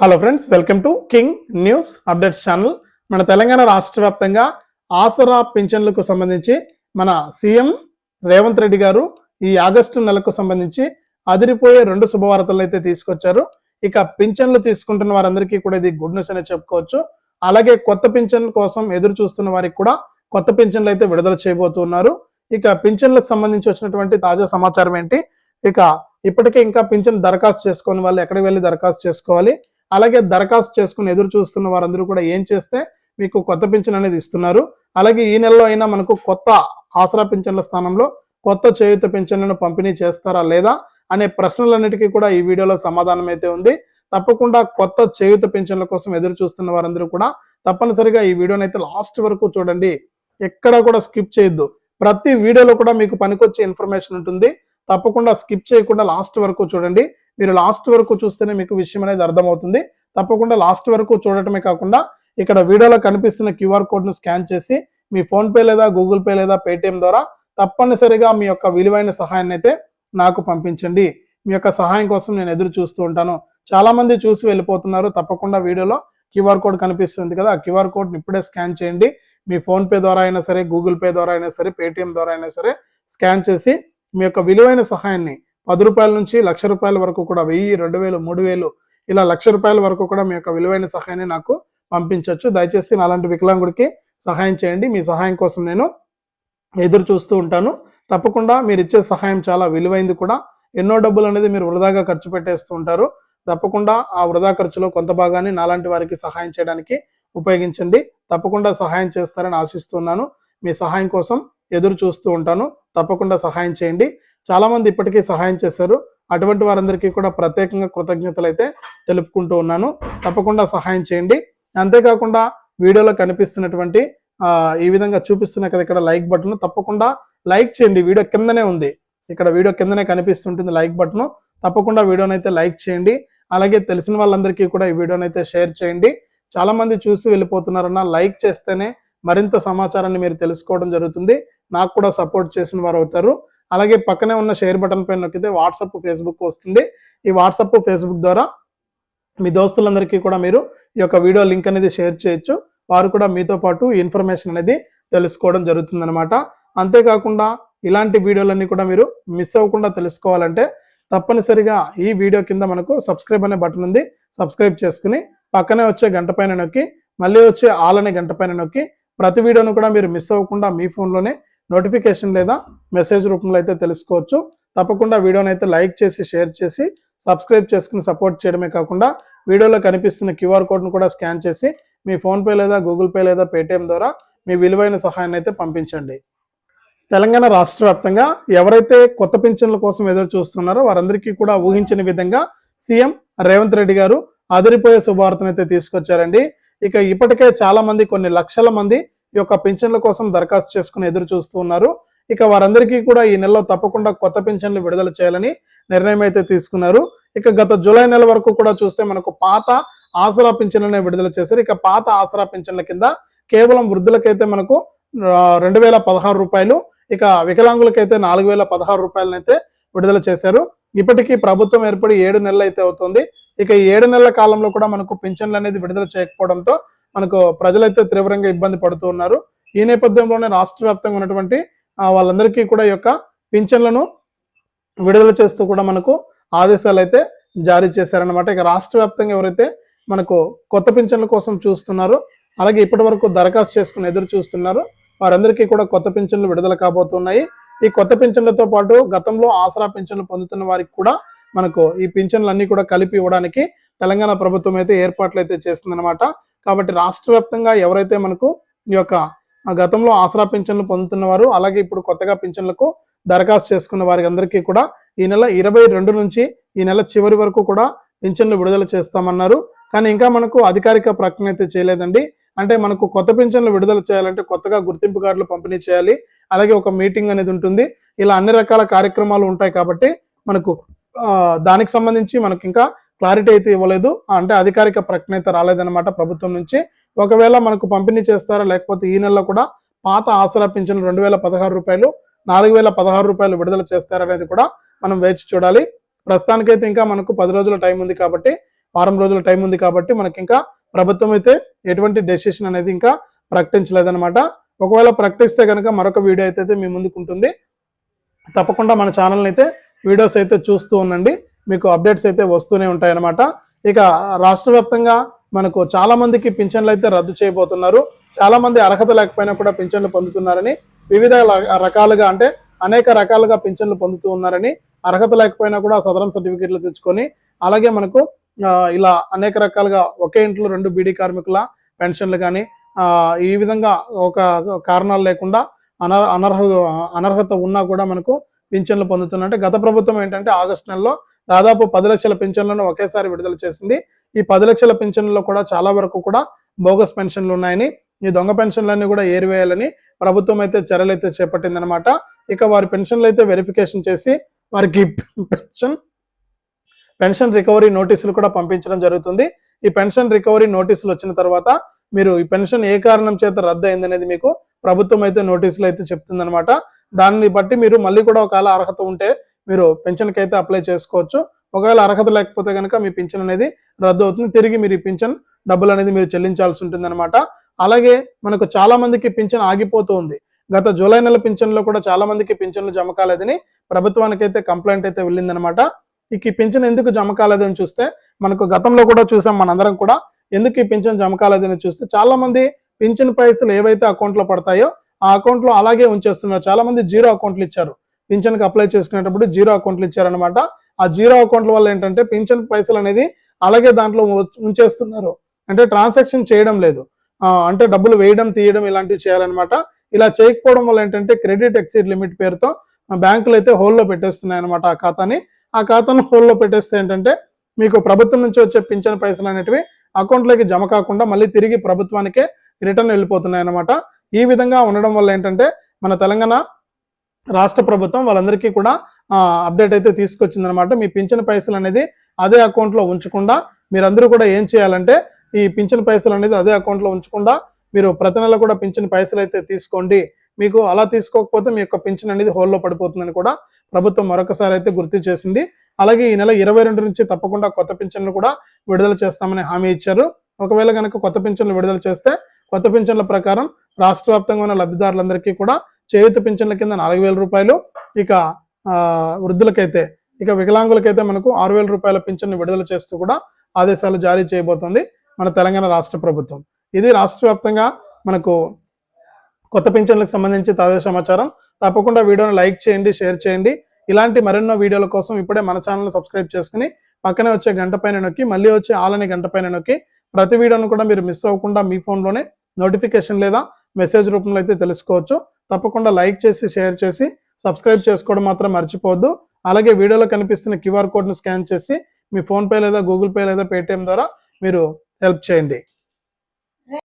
Hello friends welcome to King News updates channel మన తెలంగాణ రాష్ట్ర వ్యాప్తంగా ఆసరా పింఛన్లకు సంబంధించి మన సీఎం రేవంత్ రెడ్డి గారు ఈ ఆగస్టు నెలకు సంబంధించి అదిరిపోయే రెండు శుభవార్తలు అయితే తీసుకొచ్చారు. ఇక పింఛన్లు తీసుకుంటున్న వారందరికీ కూడా ఇది గుడ్ న్యూస్ అనే చెప్పుకోవచ్చు. అలాగే కొత్త పింఛన్ కోసం ఎదురు చూస్తున్న వారికి కూడా కొత్త పింఛన్లు అయితే విడుదల చేయబోతున్నారు. ఇక పింఛన్లకు సంబంధించి వచ్చినటువంటి తాజా సమాచారం ఏంటి? ఇక ఇప్పటికే ఇంకా పింఛన్ దరఖాస్తు చేసుకుని వాళ్ళు ఎక్కడికి వెళ్ళి దరఖాస్తు చేసుకోవాలి? అలాగే దరఖాస్తు చేసుకుని ఎదురు చూస్తున్న వారందరూ కూడా ఏం చేస్తే మీకు కొత్త పింఛన్ అనేది ఇస్తున్నారు? అలాగే ఈ నెలలో అయినా మనకు కొత్త ఆసరా పింఛన్ల స్థానంలో కొత్త చేయుత పింఛన్లను పంపిణీ చేస్తారా లేదా అనే ప్రశ్నలన్నిటికీ కూడా ఈ వీడియోలో సమాధానం అయితే ఉంది. తప్పకుండా కొత్త చేయుత పింఛన్ల కోసం ఎదురు చూస్తున్న వారందరూ కూడా తప్పనిసరిగా ఈ వీడియోని అయితే లాస్ట్ వరకు చూడండి. ఎక్కడా కూడా స్కిప్ చేయొద్దు. ప్రతి వీడియోలో కూడా మీకు పనికొచ్చే ఇన్ఫర్మేషన్ ఉంటుంది. తప్పకుండా స్కిప్ చేయకుండా లాస్ట్ వరకు చూడండి. మీరు లాస్ట్ వరకు చూస్తేనే మీకు విషయం అనేది అర్థమవుతుంది. తప్పకుండా లాస్ట్ వరకు చూడటమే కాకుండా ఇక్కడ వీడియోలో కనిపిస్తున్న క్యూఆర్ కోడ్ను స్కాన్ చేసి మీ ఫోన్పే లేదా గూగుల్ పే లేదా పేటిఎం ద్వారా తప్పనిసరిగా మీ యొక్క విలువైన సహాయాన్ని అయితే నాకు పంపించండి. మీ యొక్క సహాయం కోసం నేను ఎదురు చూస్తూ ఉంటాను. చాలామంది చూసి వెళ్ళిపోతున్నారు. తప్పకుండా వీడియోలో క్యూఆర్ కోడ్ కనిపిస్తుంది కదా ఆ క్యూఆర్ కోడ్ని ఇప్పుడే స్కాన్ చేయండి. మీ ఫోన్పే ద్వారా అయినా సరే గూగుల్ పే ద్వారా అయినా సరే పేటిఎం ద్వారా అయినా సరే స్కాన్ చేసి మీ యొక్క విలువైన సహాయాన్ని పది రూపాయల నుంచి లక్ష రూపాయల వరకు కూడా వెయ్యి రెండు వేలు మూడు వేలు ఇలా లక్ష రూపాయల వరకు కూడా మీ యొక్క విలువైన సహాయాన్ని నాకు పంపించవచ్చు దయచేసి నాలాంటి వికలాంగుడికి సహాయం చేయండి. మీ సహాయం కోసం నేను ఎదురు చూస్తూ ఉంటాను. తప్పకుండా మీరు ఇచ్చే సహాయం చాలా విలువైంది కూడా. ఎన్నో డబ్బులు అనేది మీరు వృధాగా ఖర్చు పెట్టేస్తూ ఉంటారు. తప్పకుండా ఆ వృధా ఖర్చులో కొంత భాగాన్ని నాలాంటి వారికి సహాయం చేయడానికి ఉపయోగించండి. తప్పకుండా సహాయం చేస్తారని ఆశిస్తున్నాను. మీ సహాయం కోసం ఎదురు చూస్తూ ఉంటాను. తప్పకుండా సహాయం చేయండి. చాలా మంది ఇప్పటికీ సహాయం చేశారు. అటువంటి వారందరికీ కూడా ప్రత్యేకంగా కృతజ్ఞతలు అయితే తెలుపుకుంటూ ఉన్నాను. తప్పకుండా సహాయం చేయండి. అంతేకాకుండా వీడియోలో కనిపిస్తున్నటువంటి ఈ విధంగా చూపిస్తున్న కదా ఇక్కడ లైక్ బటన్ తప్పకుండా లైక్ చేయండి. వీడియో కిందనే ఉంది. ఇక్కడ వీడియో కిందనే కనిపిస్తుంటుంది లైక్ బటన్ తప్పకుండా వీడియోని అయితే లైక్ చేయండి. అలాగే తెలిసిన వాళ్ళందరికీ కూడా ఈ వీడియోని అయితే షేర్ చేయండి. చాలా మంది చూసి వెళ్ళిపోతున్నారన్న లైక్ చేస్తేనే మరింత సమాచారాన్ని మీరు తెలుసుకోవడం జరుగుతుంది. నాకు కూడా సపోర్ట్ చేసిన వారు అవుతారు. అలాగే పక్కనే ఉన్న షేర్ బటన్ పైన నొక్కితే వాట్సాప్ ఫేస్బుక్ వస్తుంది. ఈ వాట్సాప్ ఫేస్బుక్ ద్వారా మీ దోస్తులందరికీ కూడా మీరు ఈ యొక్క వీడియో లింక్ అనేది షేర్ చేయొచ్చు. వారు కూడా మీతో పాటు ఇన్ఫర్మేషన్ అనేది తెలుసుకోవడం జరుగుతుందనమాట అంతేకాకుండా ఇలాంటి వీడియోలన్నీ కూడా మీరు మిస్ అవ్వకుండా తెలుసుకోవాలంటే తప్పనిసరిగా ఈ వీడియో కింద మనకు సబ్స్క్రైబ్ అనే బటన్ ఉంది. సబ్స్క్రైబ్ చేసుకుని పక్కనే వచ్చే గంట పైన నొక్కి మళ్ళీ వచ్చే ఆల్ అనే గంట పైన నొక్కి ప్రతి వీడియోను కూడా మీరు మిస్ అవ్వకుండా మీ ఫోన్లోనే నోటిఫికేషన్ లేదా మెసేజ్ రూపంలో అయితే తెలుసుకోవచ్చు. తప్పకుండా వీడియోని అయితే లైక్ చేసి షేర్ చేసి సబ్స్క్రైబ్ చేసుకుని సపోర్ట్ చేయడమే కాకుండా వీడియోలో కనిపిస్తున్న క్యూఆర్ కోడ్ను కూడా స్కాన్ చేసి మీ ఫోన్పే లేదా గూగుల్ పే లేదా పేటిఎం ద్వారా మీ విలువైన సహాయాన్ని అయితే పంపించండి. తెలంగాణ రాష్ట్ర వ్యాప్తంగా ఎవరైతే కొత్త పింఛన్ల కోసం ఎదురు చూస్తున్నారో వారందరికీ కూడా ఊహించిన విధంగా సీఎం రేవంత్ రెడ్డి గారు అదిరిపోయే శుభార్తను అయితే తీసుకొచ్చారండి. ఇక ఇప్పటికే చాలా మంది కొన్ని లక్షల మంది ఈ యొక్క పింఛన్ల కోసం దరఖాస్తు చేసుకుని ఎదురు చూస్తూ ఉన్నారు. ఇక వారందరికీ కూడా ఈ నెలలో తప్పకుండా కొత్త పింఛన్లు విడుదల చేయాలని నిర్ణయం అయితే తీసుకున్నారు. ఇక గత జూలై నెల వరకు కూడా చూస్తే మనకు పాత ఆసరా పింఛన్లనే విడుదల చేశారు. ఇక పాత ఆసరా పింఛన్ల కింద కేవలం వృద్ధులకైతే మనకు రెండు వేల పదహారు రూపాయలు ఇక వికలాంగులకైతే నాలుగు వేల పదహారు రూపాయలనైతే విడుదల చేశారు. ఇప్పటికీ ప్రభుత్వం ఏర్పడి ఏడు నెలలు అయితే అవుతుంది. ఇక ఏడు నెలల కాలంలో కూడా మనకు పింఛన్లు అనేది విడుదల చేయకపోవడంతో మనకు ప్రజలైతే తీవ్రంగా ఇబ్బంది పడుతూ ఉన్నారు. ఈ నేపథ్యంలోనే రాష్ట్ర వ్యాప్తంగా ఉన్నటువంటి వాళ్ళందరికీ కూడా ఈ యొక్క పింఛన్లను విడుదల చేస్తూ కూడా మనకు ఆదేశాలు అయితే జారీ చేశారనమాట ఇక రాష్ట్ర వ్యాప్తంగా ఎవరైతే మనకు కొత్త పింఛన్ల కోసం చూస్తున్నారో అలాగే ఇప్పటి వరకు దరఖాస్తు చేసుకుని ఎదురు చూస్తున్నారో వారందరికీ కూడా కొత్త పింఛన్లు విడుదల కాబోతున్నాయి. ఈ కొత్త పింఛన్లతో పాటు గతంలో ఆసరా పింఛన్లు పొందుతున్న వారికి కూడా మనకు ఈ పింఛన్లు అన్ని కూడా కలిపి ఇవ్వడానికి తెలంగాణ ప్రభుత్వం అయితే ఏర్పాట్లు అయితే చేస్తుందన్నమాట. కాబట్టి రాష్ట్ర వ్యాప్తంగా ఎవరైతే మనకు ఈ యొక్క గతంలో ఆసరా పింఛన్లు పొందుతున్నవారు అలాగే ఇప్పుడు కొత్తగా పింఛన్లకు దరఖాస్తు చేసుకున్న వారికి అందరికీ కూడా ఈ నెల ఇరవై రెండు నుంచి ఈ నెల చివరి వరకు కూడా పింఛన్లు విడుదల చేస్తామన్నారు. కానీ ఇంకా మనకు అధికారిక ప్రకటన అయితే చేయలేదండి. అంటే మనకు కొత్త పింఛన్లు విడుదల చేయాలంటే కొత్తగా గుర్తింపు కార్డులు పంపిణీ చేయాలి. అలాగే ఒక మీటింగ్ అనేది ఉంటుంది. ఇలా అన్ని రకాల కార్యక్రమాలు ఉంటాయి కాబట్టి మనకు దానికి సంబంధించి మనకి ఇంకా క్లారిటీ అయితే ఇవ్వలేదు. అంటే అధికారిక ప్రకటన అయితే రాలేదన్నమాట ప్రభుత్వం నుంచి. ఒకవేళ మనకు పంపిణీ చేస్తారా లేకపోతే ఈ నెలలో కూడా పాత ఆసరా పింఛన్ రెండు వేల పదహారు రూపాయలు నాలుగు వేల పదహారు రూపాయలు విడుదల చేస్తారనేది కూడా మనం వేచి చూడాలి. ప్రస్తుతానికైతే ఇంకా మనకు పది రోజుల టైం ఉంది కాబట్టి వారం రోజుల టైం ఉంది కాబట్టి మనకి ఇంకా ప్రభుత్వం అయితే ఎటువంటి డెసిషన్ అనేది ఇంకా ప్రకటించలేదన్నమాట. ఒకవేళ ప్రకటిస్తే కనుక మరొక వీడియో అయితే మీ ముందుకు ఉంటుంది. తప్పకుండా మన ఛానల్ని అయితే వీడియోస్ అయితే చూస్తూ ఉండండి. మీకు అప్డేట్స్ అయితే వస్తూనే ఉంటాయన్నమాట. ఇక రాష్ట్ర వ్యాప్తంగా మనకు చాలా మందికి పింఛన్లు అయితే రద్దు చేయబోతున్నారు. చాలా మంది అర్హత లేకపోయినా కూడా పింఛన్లు పొందుతున్నారని వివిధ రకాలుగా అంటే అనేక రకాలుగా పింఛన్లు పొందుతూ ఉన్నారని అర్హత లేకపోయినా కూడా సదరం సర్టిఫికేట్లు తెచ్చుకొని అలాగే మనకు ఇలా అనేక రకాలుగా ఒకే ఇంట్లో రెండు బీడీ కార్మికుల పెన్షన్లు కానీ ఈ విధంగా ఒక కారణాలు లేకుండా అనర్ అనర్హ అనర్హత ఉన్నా కూడా మనకు పింఛన్లు పొందుతున్నట్టే గత ప్రభుత్వం ఏంటంటే ఆగస్టు నెలలో దాదాపు పది లక్షల పెన్షన్లను ఒకేసారి విడుదల చేసింది. ఈ పది లక్షల పింఛన్లలో కూడా చాలా వరకు కూడా బోగస్ పెన్షన్లు ఉన్నాయని ఈ దొంగ పెన్షన్లన్నీ కూడా ఏరివేయాలని ప్రభుత్వం అయితే చర్యలు అయితే చేపట్టిందనమాట ఇక వారి పెన్షన్లు అయితే వెరిఫికేషన్ చేసి వారికి పెన్షన్ పెన్షన్ రికవరీ నోటీసులు కూడా పంపించడం జరుగుతుంది. ఈ పెన్షన్ రికవరీ నోటీసులు వచ్చిన తర్వాత మీరు ఈ పెన్షన్ ఏ కారణం చేత రద్దు అయిందనేది మీకు ప్రభుత్వం అయితే నోటీసులు అయితే చెప్తుందనమాట దాన్ని బట్టి మీరు మళ్ళీ కూడా ఒకవేళ అర్హత ఉంటే మీరు పెన్షన్కి అయితే అప్లై చేసుకోవచ్చు. ఒకవేళ అర్హత లేకపోతే కనుక మీ పింఛన్ అనేది రద్దు అవుతుంది. తిరిగి మీరు ఈ పింఛన్ డబ్బులు అనేది మీరు చెల్లించాల్సి ఉంటుందన్నమాట. అలాగే మనకు చాలా మందికి పింఛన్ ఆగిపోతూ ఉంది గత జూలై నెల పింఛన్లో కూడా చాలా మందికి పింఛన్లు జమ కాలేదని ప్రభుత్వానికి అయితే కంప్లైంట్ అయితే వెళ్ళిందనమాట ఇక ఈ పింఛన్ ఎందుకు జమ కాలేదని చూస్తే మనకు గతంలో కూడా చూసాం మనందరం కూడా ఎందుకు ఈ పింఛన్ జమ కాలేదని చూస్తే చాలా మంది పింఛన్ పైసలు ఏవైతే అకౌంట్లో పడతాయో ఆ అకౌంట్లో అలాగే ఉంచేస్తున్నారు. చాలా మంది జీరో అకౌంట్లు ఇచ్చారు. పింఛన్కి అప్లై చేసుకునేటప్పుడు జీరో అకౌంట్లు ఇచ్చారనమాట ఆ జీరో అకౌంట్ల వల్ల ఏంటంటే పింఛన్ పైసలు అనేది అలాగే దాంట్లో ఉంచేస్తున్నారు. అంటే ట్రాన్సాక్షన్ చేయడం లేదు. అంటే డబ్బులు వేయడం తీయడం ఇలాంటివి చేయాలన్నమాట. ఇలా చేయకపోవడం వల్ల ఏంటంటే క్రెడిట్ ఎక్సీడ్ లిమిట్ పేరుతో బ్యాంకులు అయితే హోల్లో పెట్టేస్తున్నాయి అనమాట ఆ ఖాతాని. ఆ ఖాతాను హోల్లో పెట్టేస్తే ఏంటంటే మీకు ప్రభుత్వం నుంచి వచ్చే పింఛన్ పైసలు అనేటివి అకౌంట్లోకి జమ కాకుండా మళ్ళీ తిరిగి ప్రభుత్వానికే రిటర్న్ వెళ్ళిపోతున్నాయి అనమాట ఈ విధంగా ఉండడం వల్ల ఏంటంటే మన తెలంగాణ రాష్ట్ర ప్రభుత్వం వాళ్ళందరికీ కూడా అప్డేట్ అయితే తీసుకొచ్చింది అనమాట మీ పింఛన్ పైసలు అనేది అదే అకౌంట్లో ఉంచకుండా మీరందరూ కూడా ఏం చేయాలంటే ఈ పింఛన్ పైసలు అనేది అదే అకౌంట్లో ఉంచకుండా మీరు ప్రతి నెల కూడా పింఛన్ పైసలు అయితే తీసుకోండి. మీకు అలా తీసుకోకపోతే మీ యొక్క పింఛన్ అనేది హోల్లో పడిపోతుందని కూడా ప్రభుత్వం మరొకసారి అయితే గుర్తు చేసింది. అలాగే ఈ నెల ఇరవై రెండు నుంచి తప్పకుండా కొత్త పింఛన్లు కూడా విడుదల చేస్తామని హామీ ఇచ్చారు. ఒకవేళ కనుక కొత్త పింఛన్లు విడుదల చేస్తే కొత్త పింఛన్ల ప్రకారం రాష్ట్ర వ్యాప్తంగా ఉన్న లబ్ధిదారులందరికీ కూడా చేయుత పింఛన్ల కింద నాలుగు వేల రూపాయలు ఇక వృద్ధులకైతే ఇక వికలాంగులకైతే మనకు ఆరు వేల రూపాయల పింఛన్ను విడుదల చేస్తూ కూడా ఆదేశాలు జారీ చేయబోతోంది మన తెలంగాణ రాష్ట్ర ప్రభుత్వం. ఇది రాష్ట్ర వ్యాప్తంగా మనకు కొత్త పింఛన్లకు సంబంధించి తాజా సమాచారం. తప్పకుండా వీడియోను లైక్ చేయండి షేర్ చేయండి. ఇలాంటి మరెన్నో వీడియోల కోసం ఇప్పుడే మన ఛానల్ సబ్స్క్రైబ్ చేసుకుని పక్కనే వచ్చే గంట పైన నొక్కి మళ్ళీ వచ్చే ఆలని గంట పైన నొక్కి ప్రతి వీడియోను కూడా మీరు మిస్ అవ్వకుండా మీ ఫోన్లోనే నోటిఫికేషన్ లేదా మెసేజ్ రూపంలో అయితే తెలుసుకోవచ్చు. తప్పకుండా లైక్ చేసి షేర్ చేసి సబ్స్క్రైబ్ చేసుకోవడం మాత్రం మర్చిపోవద్దు. అలాగే వీడియోలో కనిపిస్తున్న క్యూఆర్ కోడ్ను స్కాన్ చేసి మీ ఫోన్పే లేదా గూగుల్ పే లేదా పేటిఎం ద్వారా మీరు హెల్ప్ చేయండి.